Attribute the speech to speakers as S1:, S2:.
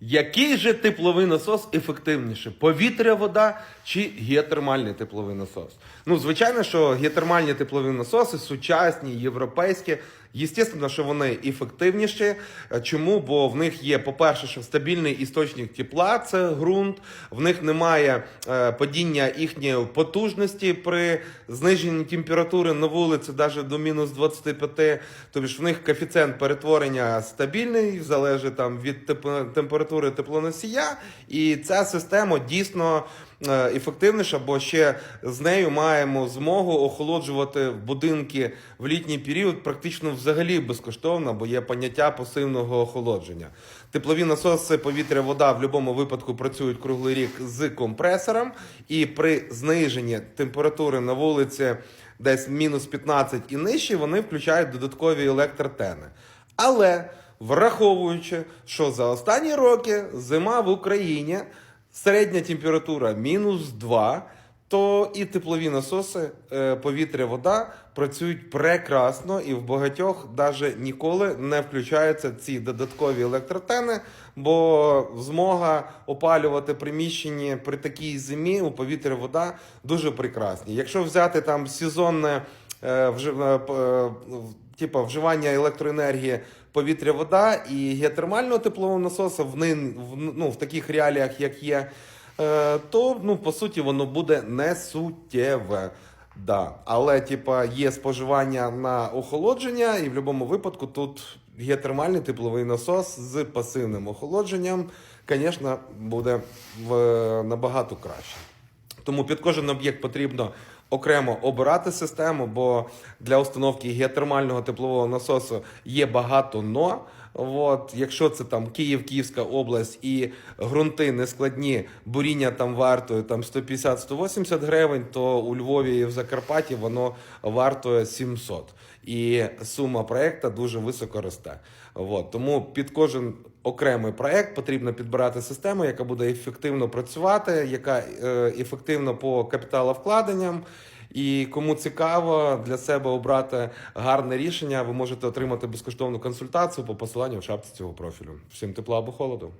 S1: Який же тепловий насос ефективніше? Повітря, вода чи геотермальний тепловий насос? Ну, звичайно, що геотермальні теплові насоси сучасні, європейські. Єстественно, що вони ефективніші. Чому? Бо в них є, по-перше, що стабільний істочник тепла, це ґрунт. В них немає е, падіння їхньої потужності при зниженні температури на вулиці, навіть до мінус 25. Тобто в них коефіцієнт перетворення стабільний, залежить там від теп- температури теплоносія. І ця система дійсно е, ефективніша, бо ще з нею маємо змогу охолоджувати будинки в літній період практично взагалі безкоштовно, бо є поняття пасивного охолодження. Теплові насоси повітря, вода в будь-якому випадку працюють круглий рік з компресором, і при зниженні температури на вулиці десь мінус 15 і нижче, вони включають додаткові електротени. Але враховуючи, що за останні роки зима в Україні середня температура мінус 2, то і теплові насоси, е, повітря, вода працюють прекрасно, і в багатьох навіть ніколи не включаються ці додаткові електротени, бо змога опалювати приміщення при такій зимі у повітря, вода дуже прекрасні. Якщо взяти там сезонне типа вживання електроенергії повітря, вода і геотермального теплового насосу в, ну, в таких реаліях, як є, то ну, по суті воно буде не суттєве. Да. Але типа, є споживання на охолодження, і в будь-якому випадку тут геотермальний тепловий насос з пасивним охолодженням, звісно, буде в, набагато краще. Тому під кожен об'єкт потрібно окремо обирати систему, бо для установки геотермального теплового насосу є багато но. От, якщо це там Київ, Київська область і ґрунти нескладні, буріння там вартує там 150-180 гривень, то у Львові і в Закарпатті воно вартує 700. І сума проекту дуже високо росте. От, тому під кожен окремий проект потрібно підбирати систему, яка буде ефективно працювати, яка е, ефективна по капіталовкладенням. І кому цікаво для себе обрати гарне рішення, ви можете отримати безкоштовну консультацію по посиланню в шапці цього профілю. Всім тепла або холоду.